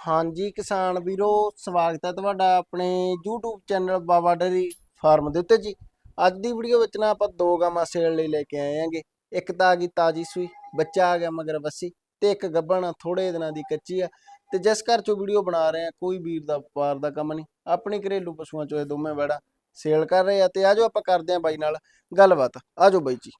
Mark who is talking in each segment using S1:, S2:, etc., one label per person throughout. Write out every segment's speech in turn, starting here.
S1: ਹਾਂਜੀ ਕਿਸਾਨ ਵੀਰੋ, ਸਵਾਗਤ ਹੈ ਤੁਹਾਡਾ ਆਪਣੇ YouTube channel Baba dairy farm ਦੇ ਉੱਤੇ ਜੀ। ਅੱਜ ਦੀ ਵੀਡੀਓ ਵਿੱਚ ਨਾ ਆਪਾਂ ਦੋ ਗਾਵਾਂ ਸੇਲ ਲਈ ਲੈ ਕੇ ਆਏ ਆਂਗੇ ਇੱਕ ਤਾਂ ਆ ਗਈ ਤਾਜੀ ਸੂਈ, ਬੱਚਾ ਆ ਗਿਆ ਮਗਰ ਬੱਸੀ ਤੇ ਇੱਕ ਗੱਭਣ ਥੋੜੇ ਦਿਨਾਂ ਦੀ ਕੱਚੀ ਆ। ਤੇ ਜਿਸ ਘਰ ਚੋਂ ਵੀਡੀਓ ਬਣਾ ਰਹੇ ਆ ਕੋਈ ਵੀਰ ਦਾ ਵਪਾਰ ਦਾ ਕੰਮ ਨਹੀਂ। ਆਪਣੀ ਘਰੇਲੂ ਪਸ਼ੂਆਂ ਚੋਂ ਇਹ ਦੋਵੇਂ ਵੜਾ ਸੇਲ ਕਰ ਰਹੇ ਆ ਤੇ ਆਜੋ ਆਪਾਂ ਕਰਦੇ ਆ ਬਾਈ ਨਾਲ ਗੱਲਬਾਤ। ਆਜੋ ਬਾਈ ਜੀ।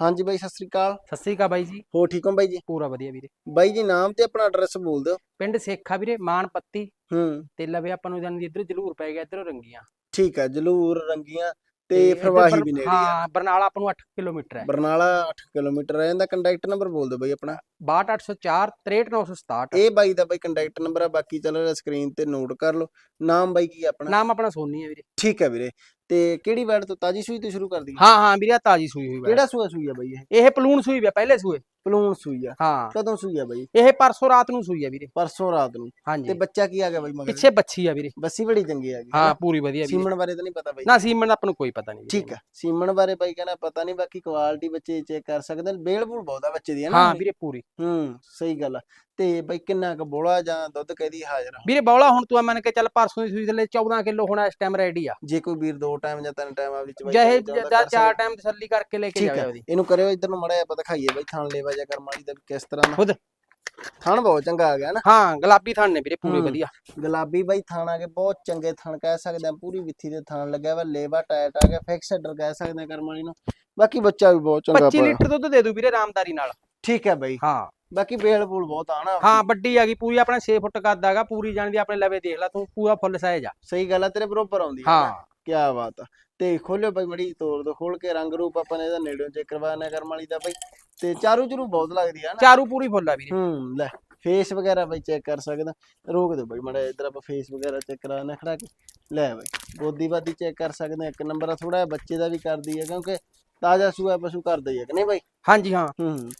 S1: ਹਾਂਜੀ ਬਾਈ ਸਤਿ ਸ੍ਰੀ ਅਕਾਲ।
S2: ਸਤਿ ਸ੍ਰੀ ਅਕਾਲ ਬਾਈ ਜੀ।
S1: ਹੋ ਠੀਕ ਹੋ ਬਾਈ ਜੀ?
S2: ਪੂਰਾ ਵਧੀਆ ਵੀਰੇ।
S1: ਬਾਈ ਜੀ ਨਾਮ ਤੇ ਆਪਣਾ ਐਡਰੈਸ ਬੋਲ ਦਿਓ।
S2: ਪਿੰਡ ਸੇਖਾ ਵੀਰੇ ਮਾਨ ਪੱਤੀ
S1: ਹੂੰ।
S2: ਤੇ ਲਵੇ ਆਪਾਂ ਨੂੰ ਜਾਨੀ ਇੱਧਰ ਜਲੂਰ ਪੈ ਗਿਆ ਇੱਧਰੋਂ ਰੰਗੀਆਂ।
S1: ਠੀਕ ਹੈ ਜਲੂਰ ਰੰਗੀਆਂ ਤੇ ਫਰਵਾਹੀ ਵੀ ਨੇੜੇ
S2: ਹਾਂ ਬਰਨਾਲਾ ਆਪਾਂ ਨੂੰ 8 ਕਿਲੋਮੀਟਰ ਹੈ।
S1: ਬਰਨਾਲਾ 8 ਕਿਲੋਮੀਟਰ ਹੈ ਇਹਦਾ ਕੰਟੈਕਟ ਨੰਬਰ ਬੋਲ ਦਿਓ ਬਾਈ ਆਪਣਾ।
S2: 62804 63967
S1: ਇਹ ਬਾਈ ਦਾ ਬਾਈ ਕੰਟੈਕਟ ਨੰਬਰ ਆ ਬਾਕੀ ਚੱਲ ਸਕਰੀਨ ਤੇ ਨੋਟ ਕਰ ਲਓ। ਨਾਮ ਬਾਈ ਕੀ ਆਪਣਾ?
S2: ਨਾਮ ਆਪਣਾ ਸੋਨੀ ਹੈ ਵੀਰੇ।
S1: ਠੀਕ ਹੈ ਵੀਰੇ। ਤੇ ਕਿਹੜੀ ਵੈਡ ਤੋਂ ਤਾਜੀ ਸੂਈ ਤੋਂ ਸ਼ੁਰੂ ਕਰ ਦਈਏ
S2: ਹਾਂ ਹਾਂ ਵੀਰੇ ਆਹ ਤਾਜੀ ਸੂਈ ਹੋਈ
S1: ਕਿਹੜਾ ਸੂਆ ਸੂਈ ਆ ਬਾਈ ਇਹ?
S2: ਇਹ ਪਲੂਣ ਸੂਈ ਵੀ ਆ, ਪਹਿਲੇ ਸੂਏ।
S1: ਪਲੂਣ ਸੂਈ ਆ।
S2: ਹਾਂ।
S1: ਕਦੋਂ ਸੂਈ ਆ ਬਾਈ?
S2: ਇਹ ਪਰਸੋਂ ਰਾਤ ਨੂੰ ਸੂਈ ਆ ਵੀਰੇ।
S1: ਪਰਸੋਂ ਰਾਤ ਨੂੰ। ਤੇ
S2: ਹਾਂਜੀ
S1: ਬੱਚਾ ਕੀ ਆ ਗਿਆ ਬਾਈ ਮਗਰ?
S2: ਪਿੱਛੇ ਬੱਚੀ ਆ ਵੀਰੇ।
S1: ਬੱਸੀ ਬੜੀ ਚੰਗੀ ਆ ਗਈ।
S2: ਹਾਂ ਪੂਰੀ ਵਧੀਆ ਵੀਰੇ।
S1: ਸੀਮਨ ਬਾਰੇ ਤਾਂ ਨਹੀਂ ਪਤਾ ਬਾਈ।
S2: ਨਾ ਸੀਮਨ ਦਾ ਆਪਾਂ ਨੂੰ ਕੋਈ ਪਤਾ ਨਹੀਂ।
S1: ਠੀਕ ਆ। ਸੀਮਨ ਬਾਰੇ ਬਾਈ ਕਹਿੰਦਾ ਪਤਾ ਨਹੀਂ ਬਾਕੀ ਕੁਆਲਿਟੀ ਬੱਚੇ ਚੈੱਕ ਕਰ ਸਕਦੇ ਨੇ। ਬੇਲ ਬੂਲ ਬਹੁਤ ਆ ਬੱਚੇ ਦੀ ਹੈ ਨਾ
S2: ਹਾਂ? ਵੀਰੇ ਪੂਰੀ।
S1: ਹੂੰ ਸਹੀ ਗੱਲ ਆ। ਤੇ ਬਈ ਕਿੰਨਾ ਕੁ ਬੋਲਾ ਜਾਂ ਦੁੱਧ ਕਹਦੀ ਹਾਜ਼ਰ ਆ?
S2: ਵੀਰੇ ਬੌਲਾ ਹੁਣ ਤੂੰ ਆ ਮੰਨ ਕੇ ਚੱਲ ਪਰਸੋਂ ਦੀ ਸੂਈ ਥੱਲੇ 14 ਕਿਲੋ ਹੋਣਾ ਇਸ ਟਾਈਮ ਰੈਡੀ ਆ।
S1: ਜੇ ਕੋਈ ਵੀਰ ਦੋ ਟਾਈਮ ਜਾਂ ਤਿੰਨ ਟਾਈਮ ਆਪਦੀ ਚਵਾਈ
S2: ਚਾਹੇ
S1: ਕਰਨਾ ਚਾਹੁੰਦਾ
S2: ਜਾਂ
S1: ਕਰ
S2: ਚਾਰ
S1: ਸਕਦਾ।
S2: ਟਾਈਮ ਤਸੱਲੀ ਕਰਕੇ ਲੈ ਕੇ
S1: ਠੀਕ
S2: ਜਾਵੇ ਉਹਦੀ।
S1: ਇਹਨੂੰ ਕਰਿਓ ਇੱਧਰ ਨੂੰ ਮੜਾ ਆਪਾਂ ਦਿਖਾਈਏ ਬਈ ਥਣ ਲੇਵਾ ਜਾਂ ਕਰਮ ਵਾਲੀ ਦਾ ਵੀ ਕਿਸ ਤਰ੍ਹਾਂ ਦਾ?
S2: ਖੁਦ।
S1: ਥਣ ਬਹੁਤ ਚੰਗਾ ਆ ਗਿਆ ਨਾ।
S2: ਹਾਂ ਗੁਲਾਬੀ ਥਣ ਨੇ ਵੀਰੇ ਪੂਰੇ। ਵਧੀਆ।
S1: ਗੁਲਾਬੀ ਬਾਈ ਥਣ ਆ ਕੇ ਬਹੁਤ ਚੰਗੇ ਥਣ ਕਹਿ ਸਕਦੇ ਆ ਪੂਰੀ ਵਿੱਥੀ ਦੇ ਥਣ ਲੱਗਿਆ ਵਾ ਲੇਵਾ ਟਾਇਟ ਆ ਗਿਆ ਫਿਕਸ ਹੈਡਰ ਕਹਿ ਸਕਦੇ ਆ ਕਰਮ ਵਾਲੀ ਨੂੰ। ਬਾਕੀ ਬੱਚਾ ਵੀ ਬਹੁਤ ਚੰਗਾ
S2: 25
S1: ਪਾਇਆ।
S2: ਲੀਟਰ ਦੁੱਧ ਦੇ ਦੂ ਵੀਰੇ ਰਾਮਦਾਰੀ ਨਾਲ।
S1: ਠੀਕ ਹੈ ਬਾਈ।
S2: ਹਾਂ।
S1: ਬਾਕੀ ਬੇਲ ਬੂਲ ਬਹੁਤ ਆ ਨਾ।
S2: ਹਾਂ ਵੱਡੀ ਆ ਗਈ ਪੂਰੀ ਆਪਣਾ 6 ਫੁੱਟ ਕੱਦ ਹੈਗਾ ਪੂਰੀ ਜਾਣ ਦੀ ਆਪਣੇ ਲਵੇ ਦੇਖ ਲੈ ਤੂੰ ਪੂਰਾ ਫੁੱਲ ਸਾਈਜ਼ ਆ।
S1: ਸਹੀ ਗੱਲ ਆ ਤੇਰੇ ਬਰੋਬਰ ਆਉਂਦੀ ਹਾਂ। ਕੀ ਬਾਤ ਆ। ਤੇ ਖੋਲਿਓ ਬਾਈ ਮੜੀ ਤੋੜ ਦੋ ਖੋਲ ਕੇ ਰੰਗ ਰੂਪ ਆਪਾਂ ਨੇ ਇਹਦਾ ਨੇੜਿਓਂ ਚੈੱਕ ਕਰਵਾਣਾ ਕਰਮ ਵਾਲੀ ਦਾ ਬਾਈ। ਤੇ ਚਾਰੂ ਚਰੂ ਬਹੁਤ ਲੱਗਦੀ ਆ ਨਾ।
S2: ਚਾਰੂ ਪੂਰੀ ਫੁੱਲ ਆ ਵੀਰੇ।
S1: ਹੂੰ ਲੈ ਫੇਸ ਵਗੈਰਾ ਬਾਈ ਚੈੱਕ ਕਰ ਸਕਦਾ। ਰੋਕ ਦਿਓ ਬਾਈ ਮੜਾ ਇਧਰ ਆਪਾਂ ਫੇਸ ਵਗੈਰਾ ਚੈੱਕ ਕਰਾਣਾ ਖੜਾ ਕੇ। ਲੈ ਬਾਈ ਬੋਦੀ ਬਾਦੀ ਚੈੱਕ ਕਰ ਸਕਦੇ। ਇੱਕ ਨੰਬਰ ਆ ਥੋੜਾ ਬੱਚੇ ਦਾ ਵੀ ਕਰਦੀ ਹੈ ਕਿਉਂਕਿ ਤਾਜ਼ਾ ਸੂਆ ਪਸ਼ੂ ਕਰਦਾ ਹੀ ਹੈ ਕਿ ਨਹੀਂ ਬਾਈ?
S2: ਹਾਂਜੀ ਹਾਂ।
S1: ਹੂੰ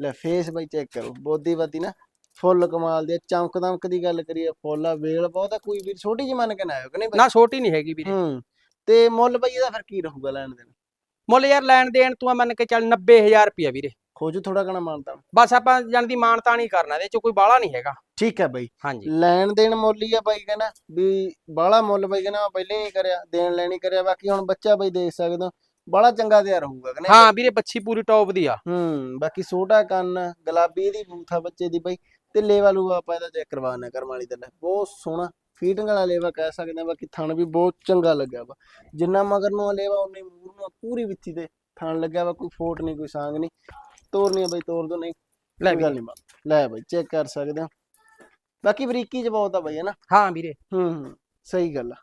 S1: ਲੈ ਫੇਸ ਬਾਈ ਚੈੱਕ ਕਰੋ। ਬੋਦੀ ਬਾਦੀ ਨਾ ਫੁੱਲ ਕਮਾਲ ਦੀ ਆ, ਚਮਕ ਦਮਕ ਦੀ ਗੱਲ ਕਰੀਏ ਫੁੱਲ ਆ ਵੇਲ ਬਹੁਤ ਆ। ਕੋਈ ਵੀ ਛੋਟੀ ਜਿਹੀ ਮੰਨ ਕੇ ਨਾ ਆਇਓ ਕਿ ਨਹੀਂ
S2: ਨਾ ਛੋਟੀ ਨਹੀਂ ਹੈਗੀ ਵੀਰੇ।
S1: ਹੂੰ ਤੇ ਮੁੱਲ ਬਾਈ ਇਹਦਾ ਫਿਰ ਕੀ ਰਹੂਗਾ ਲੈਣ ਦੇਣ?
S2: ਮੁੱਲ ਯਾਰ ਲੈਣ ਦੇਣ ਤੂੰ ਮੰਨ ਕੇ ਚੱਲ 90000 ਰੁਪਿਆ ਵੀਰੇ।
S1: ਖੋਜੂ ਥੋੜਾ ਘਣਾ ਮਾਨਤਾ
S2: ਬਸ ਆਪਾਂ ਜਾਣ ਦੀ ਮਾਨਤਾ ਨਹੀਂ ਕਰਨਾ ਇਹਦੇ ਚ ਕੋਈ ਬਾਹਲਾ ਨਹੀਂ ਹੈਗਾ।
S1: ਠੀਕ ਹੈ ਬਾਈ।
S2: ਹਾਂਜੀ।
S1: ਲੈਣ ਦੇਣ ਮੁੱਲ ਹੀ ਆ ਬਾਈ ਕਹਿੰਦਾ ਵੀ ਬਾਹਲਾ ਮੁੱਲ ਬਾਈ ਕਹਿੰਦਾ ਮੈਂ ਪਹਿਲਾਂ ਹੀ ਕਰਿਆ ਦੇਣ ਲੈਣੀ ਕਰਿਆ ਬਾਕੀ ਹੁਣ ਬੱਚਾ ਬਾਈ ਦੇਖ ਸਕਦੇ ਹੋ ਬਾਹਲਾ ਚੰਗਾ ਤਿਆਰ ਹੋਊਗਾ ਕਿ ਨਹੀਂ?
S2: ਹਾਂ ਵੀਰੇ ਬੱਚੀ ਪੂਰੀ ਟੌਪ ਦੀ ਆ।
S1: ਹੂੰ ਬਾਕੀ ਛੋਟਾ ਕੰਨ ਗੁਲਾਬੀ ਦੀ ਬੂਥਾ ਬੱਚੇ ਦੀ ਬਾਈ ਤੇ ਲੇਵਾ ਲੂਆ ਆਪਾਂ ਇਹਦਾ ਚੈੱਕ ਕਰਵਾਉਣਾ ਕਰਮ ਵਾਲੀ ਦਾ ਬਹੁਤ ਸੋਹਣਾ ਫੀਟਿੰਗ ਵਾਲਾ ਲੇਵਾ ਕਹਿ ਸਕਦੇ ਆ ਬਾਕੀ ਥਣ ਵੀ ਬਹੁਤ ਚੰਗਾ ਲੱਗਿਆ ਵਾ। ਜਿੰਨਾ ਮਗਰ ਨੂੰ ਲੇਵਾ ਉਨੀ ਮੂਰ ਨੂੰ ਪੂਰੀ ਵਿੱਥੀ ਤੇ ਥਣ ਲੱਗਿਆ ਵਾ ਕੋਈ ਫੋਟ ਨਹੀਂ ਕੋਈ ਸਾਂਗ ਨਹੀਂ। ਤੋਰਨੀ ਆ ਬਾਈ ਤੋਰ ਦੋ ਨਹੀਂ
S2: ਲੈ
S1: ਗੱਲ ਨਹੀਂ ਲੈ ਬਾਈ ਚੈੱਕ ਕਰ ਸਕਦੇ ਆ ਬਾਕੀ ਬਰੀਕੀ ਚ ਬਹੁਤ ਆ ਬਾਈ ਹੈ ਨਾ
S2: ਹਾਂ ਵੀਰੇ।
S1: ਹੂੰ ਹੂੰ ਸਹੀ ਗੱਲ ਆ।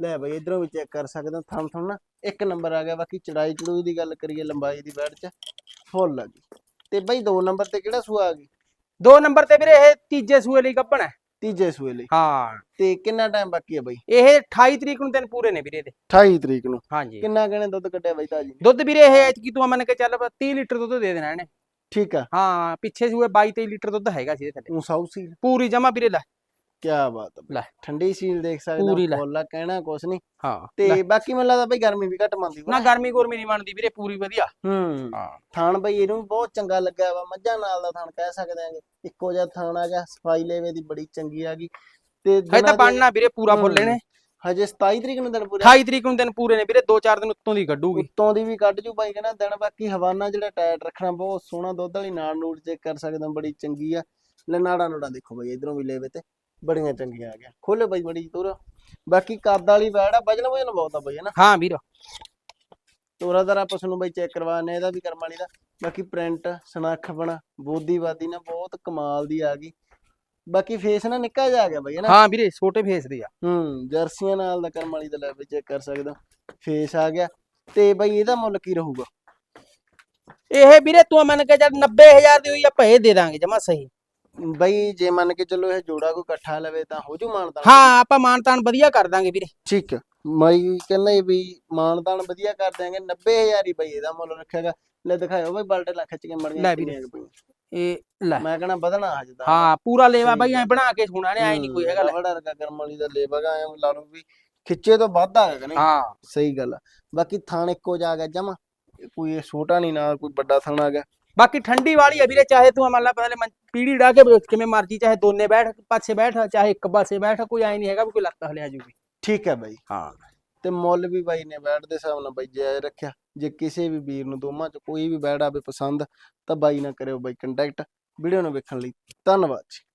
S1: ਲੈ ਬਈ ਇਧਰੋਂ ਵੀ ਚੈੱਕ ਕਰ ਸਕਦੇ ਥਮ ਥਮ ਨਾ। ਇੱਕ ਨੰਬਰ ਆ ਗਿਆ ਬਾਕੀ ਚੜਾਈ ਚੜੂਈ ਦੀ ਗੱਲ ਕਰੀਏ ਲੰਬਾਈ ਦੀ ਬੈਠ ਚ ਫੁੱਲ ਆ ਗਈ ਤੇ ਬਈ ਦੋ ਨੰਬਰ ਤੇ ਕਿਹੜਾ ਸੂਆ ਆ ਗਈ
S2: ਦੋ ਨੰਬਰ ਤੇ ਵੀਰੇ ਇਹ ਤੀਜੇ ਸੂਏ ਲਈ ਗੱਭਣ ਹੈ।
S1: ਤੀਜੇ ਸੂਏ ਲਈ।
S2: ਹਾਂ।
S1: ਤੇ ਕਿੰਨਾ ਟਾਈਮ ਬਾਕੀ ਆ ਬਈ?
S2: ਇਹ 28 ਤਰੀਕ ਨੂੰ ਦਿਨ ਪੂਰੇ ਨੇ ਵੀਰੇ ਇਹਦੇ।
S1: 28 ਤਰੀਕ ਨੂੰ।
S2: ਹਾਂਜੀ।
S1: ਕਿੰਨਾ ਕਹਣੇ ਦੁੱਧ ਕੱਢਿਆ ਬਈ ਤਾਜੀ?
S2: ਦੁੱਧ ਵੀਰੇ ਇਹ ਐਤਕੀ ਤੂੰ ਮੰਨ ਕੇ ਚੱਲ 30 ਲੀਟਰ ਦੁੱਧ ਦੇ ਦੇਣਾ ਇਹਨੇ।
S1: ਠੀਕ ਆ।
S2: ਹਾਂ ਪਿੱਛੇ ਸੂਏ 22 23 ਲੀਟਰ ਦੁੱਧ ਹੈਗਾ ਸੀ ਇਹਦੇ ਥੱਲੇ।
S1: ਉਹ ਸਾਊ ਸੀਲ
S2: ਪੂਰੀ ਜਮਾ ਵੀਰੇ ਲੈ।
S1: ਕੀ ਬਾਤ ਆ ਬਈ।
S2: ਲੈ।
S1: ਠੰਡੀ ਸੀਲ ਦੇਖ ਸਕਦੇ
S2: ਪੂਰੀ
S1: ਹੋ
S2: ਲੈ।
S1: ਫੁੱਲ ਆ ਕਹਿਣਾ ਕੁਛ ਨਹੀਂ।
S2: ਹਾਂ
S1: ਤੇ। ਬਾਕੀ ਮੈਨੂੰ ਲੱਗਦਾ ਬਈ ਗਰਮੀ ਵੀ ਘੱਟ ਮੰਦੀ
S2: ਨਾ ਗਰਮੀ ਗੁਰਮੀ ਨਹੀਂ ਮੰਨਦੀ ਵੀਰੇ ਪੂਰੀ ਵਧੀਆ।
S1: ਹੂੰ।
S2: ਹਾਂ।
S1: ਥਾਣ ਬਈ ਇਹਨੂੰ ਵੀ ਬਹੁਤ ਚੰਗਾ ਲੱਗਿਆ ਵਾ ਮੱਝਾਂ ਨਾਲ ਦਾ ਥਾਣ ਕਹਿ ਸਕਦੇ ਆਂਗੇ। ਇੱਕੋ ਜਿਹਾ ਥਾਣ ਆ ਗਿਆ ਸਫ਼ਾਈ ਲੇਵੇ ਦੀ ਬੜੀ ਚੰਗੀ ਆ ਗਈ। ਤੇ
S2: ਹਜੇ
S1: ਦਿਨਾਂ
S2: ਤਾਂ
S1: ਦੇ-
S2: ਬਣਨਾ ਵੀਰੇ ਪੂਰਾ ਫੁੱਲ
S1: ਹੂੰ।
S2: ਨੇ
S1: ਹਜੇ 27 ਤਰੀਕ ਨੂੰ ਦਿਨ ਪੂਰੇ
S2: 28 ਤਰੀਕ ਨੂੰ ਦਿਨ ਪੂਰੇ ਨੇ ਵੀਰੇ 2-4 ਦਿਨ ਉੱਤੋਂ ਦੀ ਕੱਢੂਗੀ।
S1: ਉੱਤੋਂ ਦੀ ਵੀ ਕੱਢ ਜੂ ਬਾਈ ਕਹਿੰਦਾ ਦਿਨ ਬਾਕੀ ਹਵਾਨਾ ਜਿਹੜਾ ਟਾਇਟ ਰੱਖਣਾ ਬਹੁਤ ਸੋਹਣਾ ਦੁੱਧ ਵਾਲੀ ਨਾੜ ਨੂੜ ਚੈੱਕ ਕਰ ਸਕਦੇ ਹੋ ਬੜੀ ਚੰਗੀ ਆ। ਲੈ ਨਾੜਾ ਨੂੜਾ ਦੇਖੋ ਬਾਈ ਇਧਰੋਂ ਵੀ ਲੇਵੇ ਤੇ। ਬੜੀਆਂ ਚੰਗੀਆਂ ਆ ਗਿਆ। ਖੋਲੇ ਬਾਈ ਬੜੀ ਤੋਰ। ਬਾਕੀ ਕੱਦ ਵਾਲੀ ਵੈੜ ਆ ਵਜਨ ਵਜਨ ਬਹੁਤ ਆ ਬਾਈ ਹਨਾ
S2: ਹਾਂ ਵੀਰ।
S1: ਤੋਰਾ ਦਰਾ ਪਸ਼ੂ ਨੂੰ ਬਾਈ ਚੈੱਕ ਕਰਵਾਣੇ ਇਹਦਾ ਵੀ ਕਰਮ ਵਾਲੀ ਦਾ। ਬਾਕੀ ਪ੍ਰਿੰਟ ਸਨੱਖ ਬਣਾ ਬੋਦੀਵਾਦੀ ਨਾ ਬਹੁਤ ਕਮਾਲ ਦੀ ਆ ਗਈ। ਬਾਕੀ ਫੇਸ ਨਾ ਨਿੱਕਾ ਆ ਗਿਆ ਬਾਈ ਹਨਾ
S2: ਹਾਂ ਵੀਰੇ ਛੋਟੇ ਫੇਸ ਦੇ ਆ।
S1: ਹੂੰ ਜਰਸੀਆਂ ਨਾਲ ਦਾ ਕਰਮ ਵਾਲੀ ਦਾ ਲੈਵਲ ਚੈੱਕ ਕਰ ਸਕਦਾ ਫੇਸ ਆ ਗਿਆ। ਤੇ ਬਾਈ ਇਹਦਾ ਮੁੱਲ ਕੀ ਰਹੂਗਾ?
S2: ਇਹ ਵੀਰੇ ਤੂੰ ਮੰਨ ਕੇ ਚੱਲ 90000 ਦੀ ਹੋਈ ਆਪਾਂ ਇਹ ਦੇ ਦਾਂਗੇ ਜਮਾ ਸਹੀ।
S1: ਬਾਈ ਜੇ ਮੰਨ ਕੇ ਚੱਲੋ ਇਹ ਜੋੜਾ ਕੋਈ ਇਕੱਠਾ ਲਵੇ ਤਾਂ ਹੋ ਜੂ ਮਾਨਦਾਨ
S2: ਹਾਂ ਆਪਾਂ ਮਾਨਤਾਨ ਵਧੀਆ ਕਰ ਦਾਂਗੇ ਵੀਰੇ
S1: ਠੀਕ ਮਾਈ ਕਹਿੰਦਾ ਇਹ ਵੀ ਮਾਨਦਾਨ ਵਧੀਆ ਕਰ ਦਿਆਂਗੇ 90000 ਹੀ ਬਾਈ ਇਹਦਾ ਮੁੱਲ ਰੱਖਿਆਗਾ ਲੈ ਦਿਖਾਇਓ ਬਾਈ ਬਲਟ ਲਾ ਖਿੱਚ ਕੇ ਮੜ
S2: ਲੈ ਵੀਰੇ। ਇਹ ਲੈ
S1: ਮੈਂ ਕਹਣਾ ਵਧਣਾ ਹਜੇ ਤਾਂ
S2: ਹਾਂ ਪੂਰਾ ਲੇਵਾ ਬਾਈ ਐ। ਬਣਾ ਕੇ ਸੁਣਾ ਨੇ ਐ ਨਹੀਂ ਕੋਈ ਹੈਗਾ ਲੈ।
S1: ਬੜਾ ਕਰਮ ਵਾਲੀ ਦਾ ਲੇਬਗਾ ਐ ਲਾ ਲਓ ਵੀ ਖਿੱਚੇ ਤੋਂ ਵੱਧ ਆ ਗਿਆ ਨਹੀਂ
S2: ਹਾਂ
S1: ਸਹੀ ਗੱਲ ਆ ਬਾਕੀ ਥਾਣ ਇੱਕੋ ਜਾ ਗਿਆ ਜਮਾ ਕੋਈ ਇਹ ਛੋਟਾ ਨਹੀਂ ਨਾ ਕੋਈ ਵੱਡਾ ਥਾਣ ਆ ਗਿਆ
S2: ਬਾਕੀ ਠੰਡੀ ਵਾਲੀ ਹੈ ਵੀਰੇ ਚਾਹੇ ਤੂੰ ਮੰਨ ਲਾ ਪਹਿਲੇ ਮੰ- ਪੀੜੀ ਡਾ ਕੇ ਕਿਵੇਂ ਮਰਜ਼ੀ ਚਾਹੇ ਦੋਨੇ ਬੈਠ ਪਾਸੇ ਬੈਠ ਚਾਹੇ ਇੱਕ ਪਾਸੇ ਬੈਠ ਕੋਈ ਐ ਨਹੀਂ ਹੈਗਾ ਵੀ ਕੋਈ ਲੱਤ ਹਲਿਆ ਜੂਗੀ
S1: ਠੀਕ ਹੈ ਬਾਈ।
S2: ਹਾਂ।
S1: ਤੇ ਮੁੱਲ ਵੀ ਬਾਈ ਨੇ ਬੈਟ ਦੇ ਹਿਸਾਬ ਨਾਲ ਬਾਈ ਜਾਇਜ਼ ਰੱਖਿਆ। ਜੇ ਕਿਸੇ ਵੀ ਵੀਰ ਨੂੰ ਦੋਵਾਂ ਚ ਕੋਈ ਵੀ ਬੈਟ ਆਵੇ ਪਸੰਦ ਤਾਂ ਬਾਈ ਨਾਲ ਕਰਿਓ ਬਾਈ ਕੰਟੈਕਟ ਵੀਡੀਓ ਨੂੰ ਵੇਖਣ ਲਈ ਧੰਨਵਾਦ ਜੀ।